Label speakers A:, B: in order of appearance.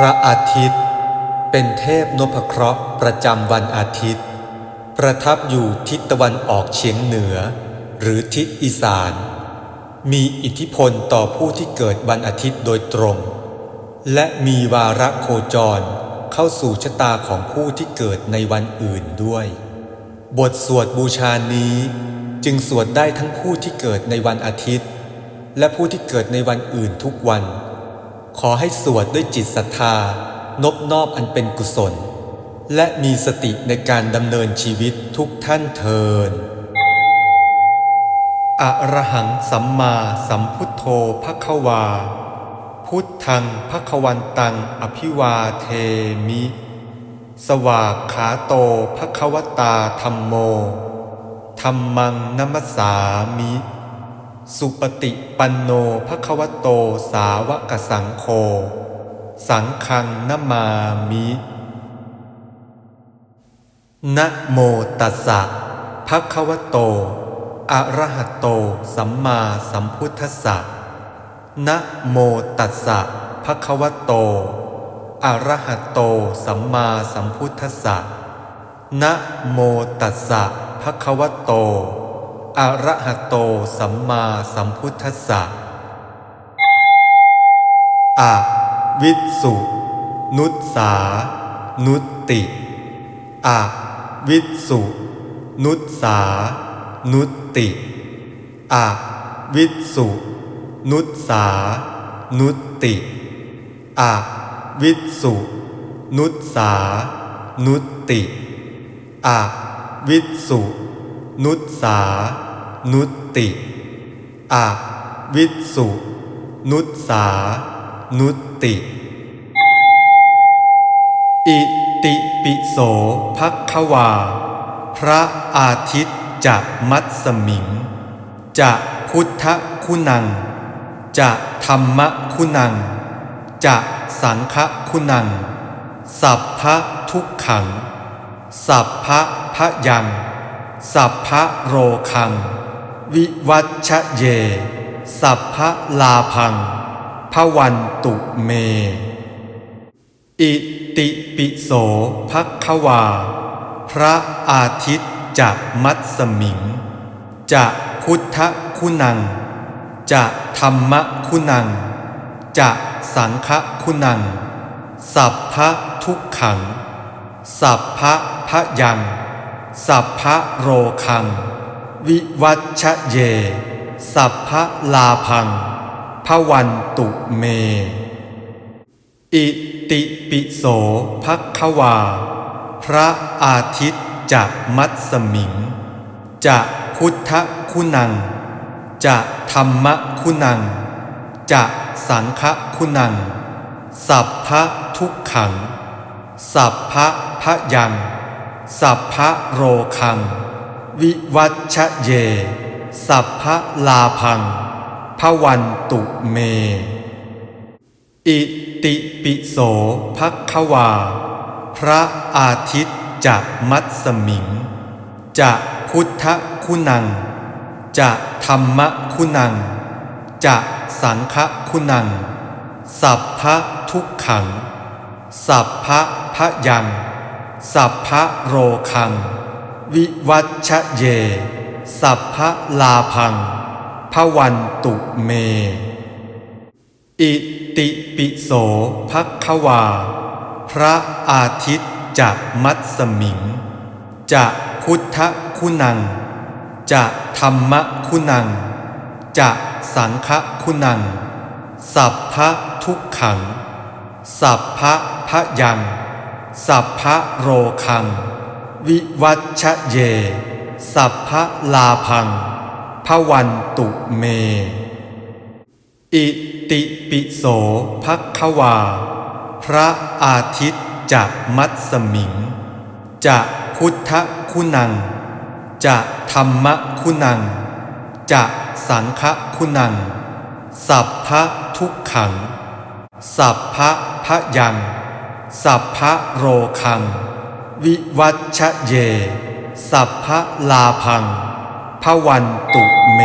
A: พระอาทิตย์ เป็นเทพนพเคราะห์ประจำวันอาทิตย์ ประทับอยู่ทิศตะวันออกเฉียงเหนือ หรือทิศอีสาน มีอิทธิพลต่อผู้ที่เกิดวันอาทิตย์โดยตรง และมีวาระโคจรเข้าสู่ชะตาของผู้ที่เกิดในวันอื่นด้วย บทสวดบูชานี้ จึงสวดได้ทั้งผู้ที่เกิดในวันอาทิตย์ และผู้ที่เกิดในวันอื่นทุกวัน ขอให้สวดด้วยจิตศรัทธานบนอบอันเป็นกุศล และมีสติในการดำเนินชีวิตทุกท่านเทินอะระหังสัมมาสัมพุทโธภควา พุทธังภควันตังอภิวาเทมิ สวากขาโตภควตาธรรมโมธรรมังนัมสามิ สุปฏิปันโนภควโตสาวกสังโฆ สังฆังนามามินะโมตัสสะภะควโต อะระหะโต สัมมาสัมพุทธัสสะนะโมตัสสะภะควโต อะระหะโต สัมมาสัมพุทธัสสะนะโมตัสสะภะควโต อะระหะโตสัมมาสัมพุทธัสสะอะวิสุ นุสสา นุตติอะวิสุ นุสสา นุตติอะวิสุ นุสสา นุตติอะวิสุ นุสสา นุตติอะวิสุ นุสสา นุตติอวิสุ นุสา นุตติอิติปิโสภัควา พระอาทิตย์จะมัดสมิง จะพุทธคุณัง จะธรรมคุณัง จะสังฆคุณัง สัพพะทุกขัง สัพพะพะยัง สัพพะโรคัง วิวัชเย สัพพลาพังพวันตุเม อิติปิโสภัควา พระอาทิตย์จะมัดสมิง จะพุทธคุณัง จะธรรมคุณัง จะสังฆคุณัง สัพพะทุกขัง สัพพะพะยัง สัพพะโรคัง วิวัชเย สัพพลาพังพวันตุเม อิติปิโสภัควา พระอาทิตย์จะมัดสมิง จะพุทธคุณัง จะธรรมคุณัง จะสังฆคุณัง สัพพะทุกขัง สัพพะพะยัง สัพพะโรคัง วิวัชเย สัพพลาพังพวันตุเม อิติปิโสภัควา พระอาทิตย์จะมัดสมิง จะพุทธคุณัง จะธรรมคุณัง จะสังฆคุณัง สัพพะทุกขัง สัพพะพะยัง สัพพะโรคัง วิวัชเย สัพพลาพังพวันตุเม อิติปิโสภักควา พระอาทิตย์จะมัดสมิง จะพุทธคุณัง จะธรรมคุณัง จะสังฆคุณัง สัพพะทุกขัง สัพพะพะยัง สัพพะโรคัง วิวัชเย สัพพลาพังพวันตุเม อิติปิโสภัควา พระอาทิตย์จะมัดสมิง จะพุทธคุณัง จะธรรมคุณัง จะสังฆคุณัง สัพพะทุกขัง สัพพะพะยัง สัพพะโรคัง วิวัชเย สัพพลาพังพวันตุเม